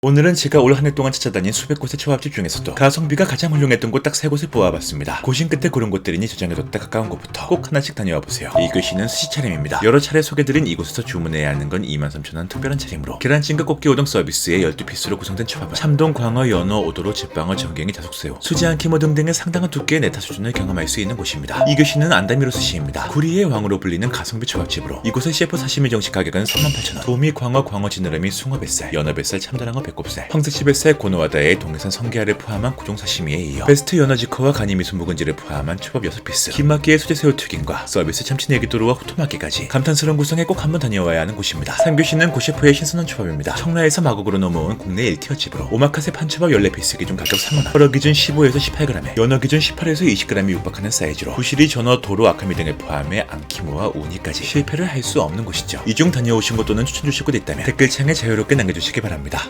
오늘은 제가 올 한 해 동안 찾아다닌 수백 곳의 초밥집 중에서도 가성비가 가장 훌륭했던 곳 딱 세 곳을 뽑아봤습니다. 고심 끝에 고른 곳들이니 저장해뒀다 가까운 곳부터 꼭 하나씩 다녀와 보세요. 이 글씨는 스시 차림입니다. 여러 차례 소개드린 이곳에서 주문해야 하는 건 23,000원 특별한 차림으로 계란찜과 꽃게 우동 서비스에 12피스로 구성된 초밥은 참동, 광어, 연어, 오도로, 제빵어, 전갱이, 자숙새우, 수지 안키모 등등의 상당한 두께의 네타 수준을 경험할 수 있는 곳입니다. 이 글씨는 안다미로 스시입니다. 구리의 왕으로 불리는 가성비 초밥집으로 이곳의 셰프 사시미 정식 가격은 38,000원 도미, 광어, 광어 지느러미, 숭어 뱃살, 연어 뱃살, 참다랑어 배꼽살, 황새치 뱃살, 고노와다의 동해산 성게알을 포함한 구종 사시미에 이어 베스트 연어지커와 가니미수 묵은지를 포함한 초밥 6피스 김학기의 수제새우 튀김과 서비스 참치 내기도로와 후토마기까지 감탄스러운 구성에 꼭 한번 다녀와야 하는 곳입니다. 삼교시는 고셰프의 신선한 초밥입니다. 청라에서 마곡으로 넘어온 국내 1티어 집으로 오마카세 판초밥 14피스 기준 가격 3만원 허러 기준 15에서 18g에 연어 기준 18에서 20g이 육박하는 사이즈로 부시리, 전어, 도로, 아카미 등을 포함해 안키모와 우니까지 실패를 할 수 없는 곳이죠. 이중 다녀오신 곳 또는 추천 주실 곳 있다면 댓글창에 자유롭게 남겨주시기 바랍니다.